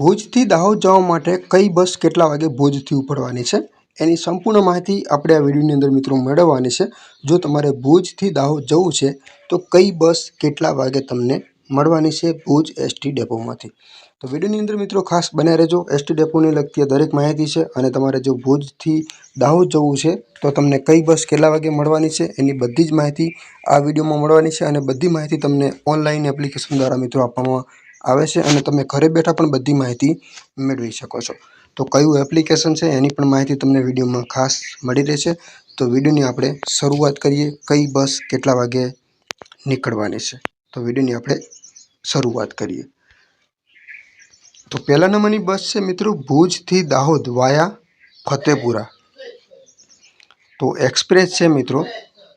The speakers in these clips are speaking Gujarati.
ભુજથી દાહોદ જવા માટે કઈ બસ કેટલા વાગે ભુજથી ઉપડવાની છે? એની સંપૂર્ણ માહિતી આપણે આ વિડીયોની અંદર મિત્રો મેળવવાની છે. જો તમારે ભુજથી દાહોદ જવું છે, તો કઈ બસ કેટલા વાગે તમને મળવાની છે ભુજ એસટી ડેપોમાંથી? તો વિડીયોની અંદર મિત્રો ખાસ બન્યા રહેજો. એસટી ડેપોને લગતી દરેક માહિતી છે અને તમારે જો ભુજથી દાહોદ જવું છે, તો તમને કઈ બસ કેટલા વાગે મળવાની છે એની બધી જ માહિતી આ વિડીયોમાં મળવાની છે અને બધી માહિતી તમને ઓનલાઈન એપ્લિકેશન દ્વારા મિત્રો આપવામાં આવે છે અને તમે ઘરે બેઠા પણ બધી માહિતી મેળવી શકો છો. તો કયું એપ્લિકેશન છે એની પણ માહિતી તમને વિડીયોમાં ખાસ મળી રહેશે. તો વિડીયોની આપણે શરૂઆત કરીએ કઈ બસ કેટલા વાગે નીકળવાની છે. તો વિડીયોની આપણે શરૂઆત કરીએ. તો પહેલા નંબરની બસ છે મિત્રો ભુજથી દાહોદ વાયા ફતેપુરા. તો એક્સપ્રેસ છે મિત્રો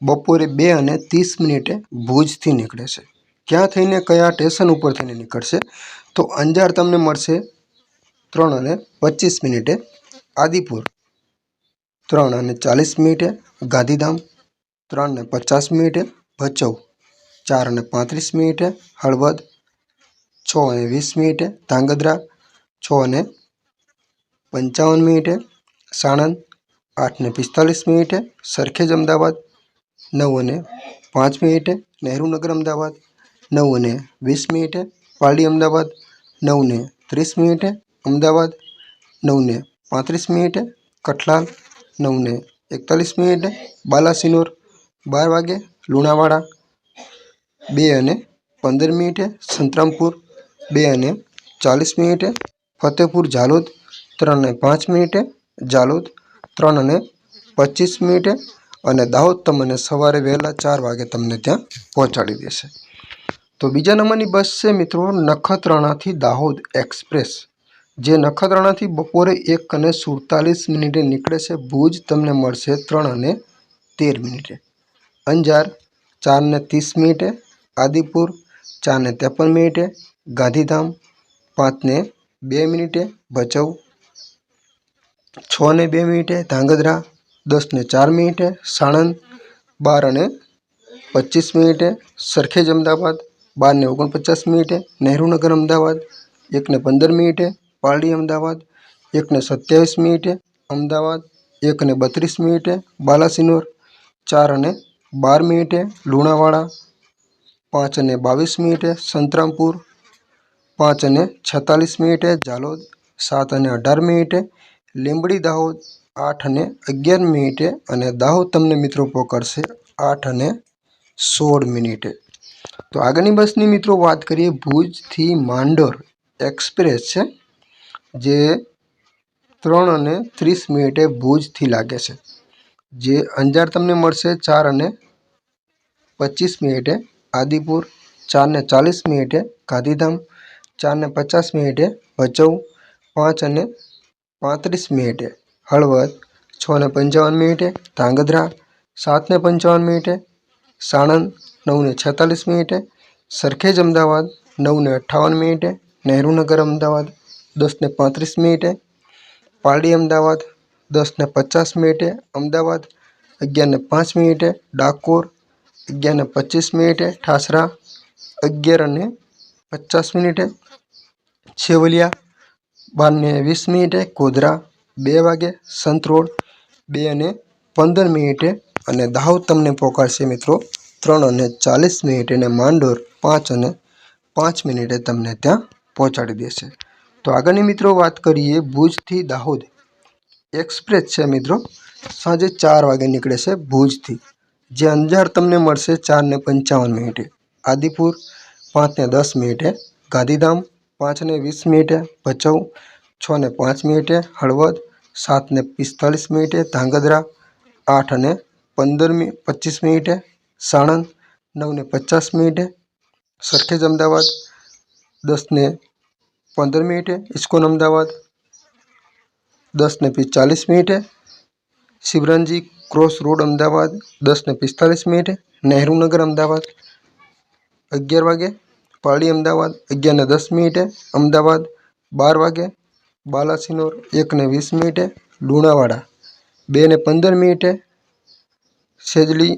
બપોરે બે અને ત્રીસ મિનિટે ભુજથી નીકળે છે. ક્યાં થઈને કયા સ્ટેશન ઉપર થઈને નીકળશે? તો અંજાર તમને મળશે ત્રણ અને પચીસ મિનિટે. આદિપુર ત્રણ અને ચાલીસ મિનિટે. ગાંધીધામ ત્રણ ને પચાસ મિનિટે. ભચાઉ ચાર અને પાંત્રીસ મિનિટે. હળવદ છ અને વીસ મિનિટે. ધાંગધ્રા છ અને પંચાવન મિનિટે. સાણંદ આઠ ને પિસ્તાલીસ મિનિટે. સરખેજ અમદાવાદ નવ અને પાંચ મિનિટે. નહેરુનગર અમદાવાદ નવ અને વીસ મિનિટે પાલડી અમદાવાદ નવ ને ત્રીસ મિનિટે અમદાવાદ નવ ને પાંત્રીસ મિનિટે કઠલાલ નવ ને એકતાલીસ મિનિટે બાલાસિનોર, બાર વાગે લુણાવાડા, બે અને પંદર મિનિટે સંતરામપુર, બે અને ચાલીસ મિનિટે ફતેપુર, ઝાલોદ, ત્રણ અને પાંચ મિનિટે ઝાલોદ, ત્રણ અને પચીસ મિનિટે અને દાહોદ તમને સવારે વહેલા ચાર વાગે તમને ત્યાં પહોંચાડી દેશે. તો બીજા નંબરની બસ છે મિત્રો નખત્રાણાથી દાહોદ એક્સપ્રેસ. જે નખત્રાણાથી બપોરે એક અને સુડતાલીસ મિનિટે નીકળે છે. ભુજ તમને મળશે ત્રણ અને તેર મિનિટે. અંજાર ચાર ને ત્રીસ મિનિટે. આદિપુર ચાર ને ત્રેપન મિનિટે. ગાંધીધામ પાંચ ને બે મિનિટે. ભચાઉ છ ને બે મિનિટે. ધાંગધ્રા દસ ને ચાર મિનિટે. સાણંદ બાર અને પચીસ મિનિટે. સરખેજ અમદાવાદ બાર ને ઓગણપચાસ મિનિટે, નહેરુનગર અમદાવાદ એક ને પંદર મિનિટે પાલડી અમદાવાદ એક ને સત્યાવીસ મિનિટે, અમદાવાદ, એકને બત્રીસ મિનિટે, બાલાસિનોર ચાર અને બાર મિનિટે, લુણાવાડા પાંચ અને બાવીસ મિનિટે, સંતરામપુર પાંચ અને છેતાલીસ મિનિટે ઝાલોદ સાત અને અઢાર મિનિટે, લીંબડી, દાહોદ આઠ અને અગિયાર મિનિટે અને દાહોદ તમને મિત્રો પકડશે આઠ અને સોળ મિનિટે. તો આગળની બસની મિત્રો વાત કરીએ ભુજથી માંડોર એક્સપ્રેસ છે, જે ત્રણ અને ત્રીસ મિનિટે ભુજથી લાગે છે. જે અંજાર તમને મળશે ચાર અને પચીસ મિનિટે, આદિપુર ચાર ને ચાલીસ મિનિટે, ગાંધીધામ ચાર ને પચાસ મિનિટે, ભચૌ પાંચ અને પાંત્રીસ મિનિટે, હળવદ છ ને પંચાવન મિનિટે, ધાંગધ્રા સાત ને પંચાવન મિનિટે, સાણંદ નવ ને છેતાલીસ મિનિટે, સરખેજ અમદાવાદ નવ ને અઠ્ઠાવન મિનિટે, નહેરુનગર અમદાવાદ દસ ને પાંત્રીસ મિનિટે, પારડી અમદાવાદ દસ ને પચાસ મિનિટે, અમદાવાદ અગિયાર ને પાંચ મિનિટે, ડાકોર અગિયાર ને પચીસ મિનિટે, ઠાસરા અગિયાર અને પચાસ મિનિટે, છેવલિયા બાર ને વીસ મિનિટે, ગોધરા બે વાગે સંતરોડ બે અને પંદર મિનિટે અને દાહોદ તમને પહોંચાડશે મિત્રો. ત્રણ અને ચાલીસ મિનિટે અને માંડોર પાંચ અને પાંચ મિનિટે તમને ત્યાં પહોંચાડી દેશે. તો આગળની મિત્રો વાત કરીએ ભુજથી દાહોદ. એક્સપ્રેસ છે મિત્રો. સાંજે ચાર વાગે નીકળે છે ભુજથી જે અંજાર તમને મળશે ચાર ને પંચાવન મિનિટે. આદિપુર પાંચ ને દસ મિનિટે. ગાંધીધામ પાંચ ને વીસ મિનિટે. ભચાઉ છ ને પાંચ મિનિટે. હળવદ સાત ને પિસ્તાલીસ મિનિટે. ધાંગધ્રા આઠ અને પંદર મિ, પચીસ મિનિટે. સાણંદ, નવને પચાસ મિનિટે. સરખેજ અમદાવાદ, દસને પંદર મિનિટે. ઇસ્કોન અમદાવાદ, દસને પિસ્તાલીસ મિનિટે. શિવરાનજી ક્રોસ રોડ અમદાવાદ, દસને પિસ્તાલીસ મિનિટે. નહેરુનગર અમદાવાદ, અગિયાર વાગે. પાળી અમદાવાદ, અગિયારને દસ મિનિટે. અમદાવાદ, બાર વાગે. બાલાસિનોર, એકને વીસ મિનિટે. લુણાવાડા, બેને પંદર મિનિટે. સેજલી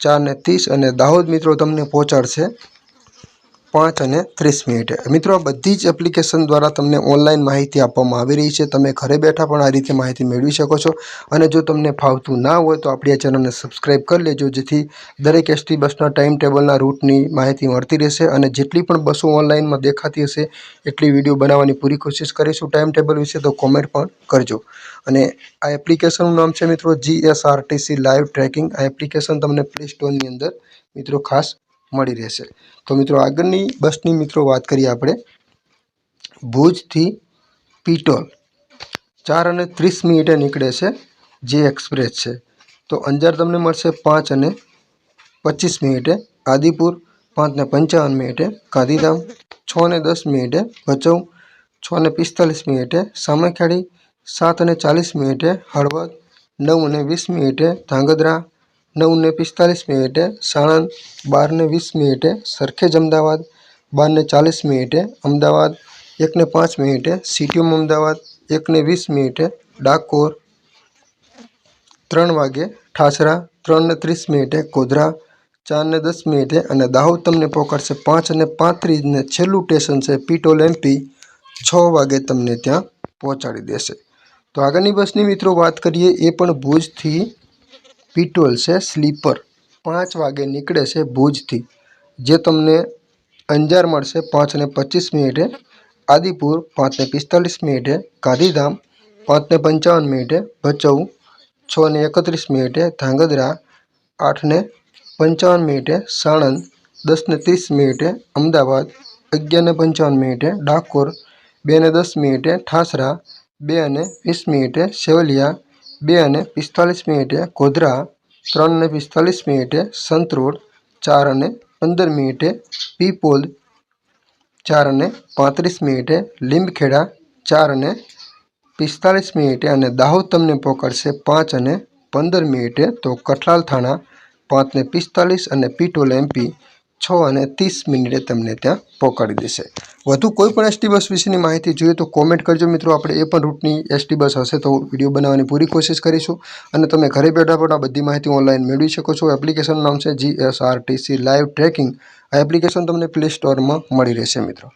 ચાર ને ત્રીસ અને દાહોદ મિત્રો તમને પહોંચાડશે. પાંચ અને ત્રીસ મિનિટે. મિત્રો, આ બધી જ એપ્લિકેશન દ્વારા તમને ઓનલાઈન માહિતી આપવામાં આવી રહી છે. તમે ઘરે બેઠા પણ આ રીતે માહિતી મેળવી શકો છો. અને જો તમને ફાવતું ના હોય, તો આપણી આ ચેનલને સબસ્ક્રાઈબ કરી લેજો, જેથી દરેક એસટી બસના ટાઈમ ટેબલના રૂટની માહિતી મળતી રહેશે અને જેટલી પણ બસો ઓનલાઈનમાં દેખાતી હશે, એટલી વીડિયો બનાવવાની પૂરી કોશિશ કરીશું. ટાઈમ ટેબલ વિશે તો કોમેન્ટ પણ કરજો. અને આ એપ્લિકેશનનું નામ છે, મિત્રો જીએસઆરટીસી લાઈવ ટ્રેકિંગ આ એપ્લિકેશન તમને પ્લે સ્ટોરની અંદર, મિત્રો, ખાસ મળી રહેશે. તો મિત્રો આગળની બસની મિત્રો વાત કરીએ આપણે. ભુજથી પીટોલ ચાર અને ત્રીસ મિનિટે નીકળે છે જે એક્સપ્રેસ છે. તો અંજાર તમને મળશે પાંચ અને પચીસ મિનિટે. આદિપુર પાંચ ને પંચાવન મિનિટે. ગાંધીધામ છ ને દસ મિનિટે. ભચૌ છ ને પિસ્તાલીસ મિનિટે. સામખિયાળી સાત અને ચાલીસ મિનિટે. હળવદ નવ અને વીસ મિનિટે. ધાંગધ્રા નવ ને પિસ્તાલીસ મિનિટે, સાણંદ બાર ને વીસ મિનિટે, સરખેજ અમદાવાદ બાર ને ચાલીસ મિનિટે, અમદાવાદ એક ને પાંચ મિનિટે સિટીયુમ અમદાવાદ એક ને વીસ મિનિટે, ડાકોર ત્રણ વાગે, ઠાસરા ત્રણ ને ત્રીસ મિનિટે, ગોધરા ચાર ને દસ મિનિટે અને દાહોદ તમને પહોંચાડશે પાંચ અને પાંત્રીસને છેલ્લું સ્ટેશન છે પીટોલ એમપી છ વાગે તમને ત્યાં પહોંચાડી દેશે. તો આગળની બસની મિત્રો વાત કરીએ એ પણ ભુજથી પીટોલ છે સ્લીપર. પાંચ વાગે નીકળે છે ભુજથી. જે તમને અંજાર મળશે પાંચ ને પચીસ મિનિટે. આદિપુર પાંચ ને પિસ્તાલીસ મિનિટે. ગાંધીધામ પાંચ ને પંચાવન મિનિટે. ભચાઉ છ ને એકત્રીસ મિનિટે. ધાંગધ્રા આઠ ને પંચાવન મિનિટે. સાણંદ દસ ને ત્રીસ મિનિટે. અમદાવાદ અગિયાર ને પંચાવન મિનિટે. ડાકોર બે ને દસ મિનિટે. ઠાસરા બે અને વીસ મિનિટે. સેવલિયા બે અને પિસ્તાલીસ મિનિટે ગોધરા, ત્રણ અને પિસ્તાલીસ મિનિટે સંતરોડ ચાર અને પંદર મિનિટે પીપોલ, ચાર અને પાંત્રીસ મિનિટે લીંબખેડા, ચાર અને પિસ્તાલીસ મિનિટે અને દાહોદ તમને પકડશે પાંચ અને પંદર મિનિટે તો કઠલાલ થાણા, પાંચ ને પિસ્તાલીસ અને પીટોલ એમપી છ અને ત્રીસ મિનિટે તમને ત્યાં પહોંચાડી દેશે. વધુ કોઈ પણ એસટી બસ વિશેની માહિતી જોઈએ તો કોમેન્ટ કરજો મિત્રો. આપણે એ પણ રૂટની એસટી બસ હશે તો વીડિયો બનાવવાની પૂરી કોશિશ કરીશું. અને તમે ઘરે બેઠા પણ આ બધી માહિતી ઓનલાઈન મેળવી શકો છો. એપ્લિકેશનનું નામ છે જીએસઆરટીસી લાઈવ ટ્રેકિંગ આ એપ્લિકેશન તમને પ્લે સ્ટોરમાં મળી રહેશે મિત્રો.